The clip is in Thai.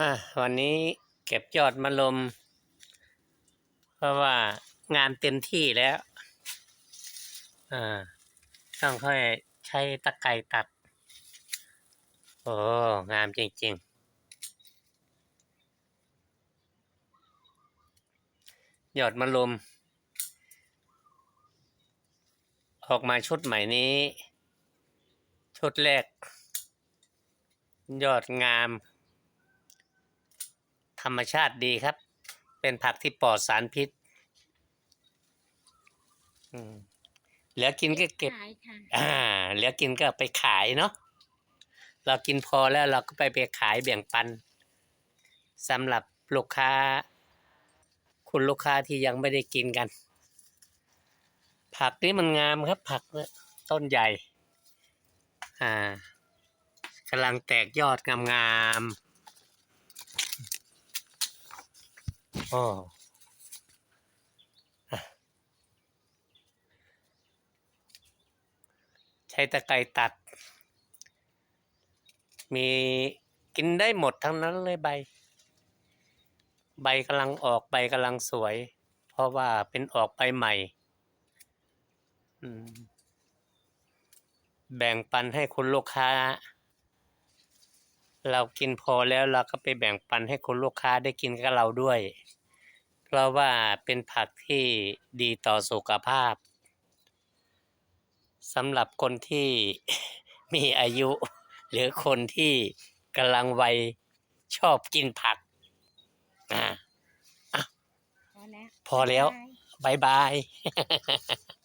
อะวันนี้เก็บยอดมะลม เพราะว่างานเต็มที่แล้วอ่าต้องค่อยใช้ตะไคร่ตัด โอ้ งามจริง ๆ ยอดมะลม ออกมาชุดใหม่นี้ ชุดแรก ยอดงาม รรมชาติดีครับ เป็นผักที่ปลอดสารพิษอืมเหลือกินก็เก็บ ขายค่ะ อ่าเหลือกินก็ไปขายเนาะเรากินพอแล้วเราก็ไปไปขายแบ่งปันสำหรับลูกค้า คุณลูกค้าที่ยังไม่ได้กินกัน ผักนี้มันงามครับ ผักเนี่ยต้นใหญ่ อ่ากำลังแตกยอดงามๆโอ้อะใช้ตะไคร่ตัด มีกินได้หมดทั้งนั้นเลยใบ ใบกำลังออกใบกำลังสวย เพราะว่าเป็นออกใบใหม่แบ่งปันให้คุณลูกค้า เรากินพอแล้วเราก็ไปแบ่งปันให้คุณลูกค้าได้กินกับเราด้วย เพราะว่าเป็นผักที่ดีต่อสุขภาพสำหรับคนที่มีอายุ หรือคนที่กำลังวัยชอบกินผักอ่าพอแล้วพอแล้วบ๊ายบายบายบาย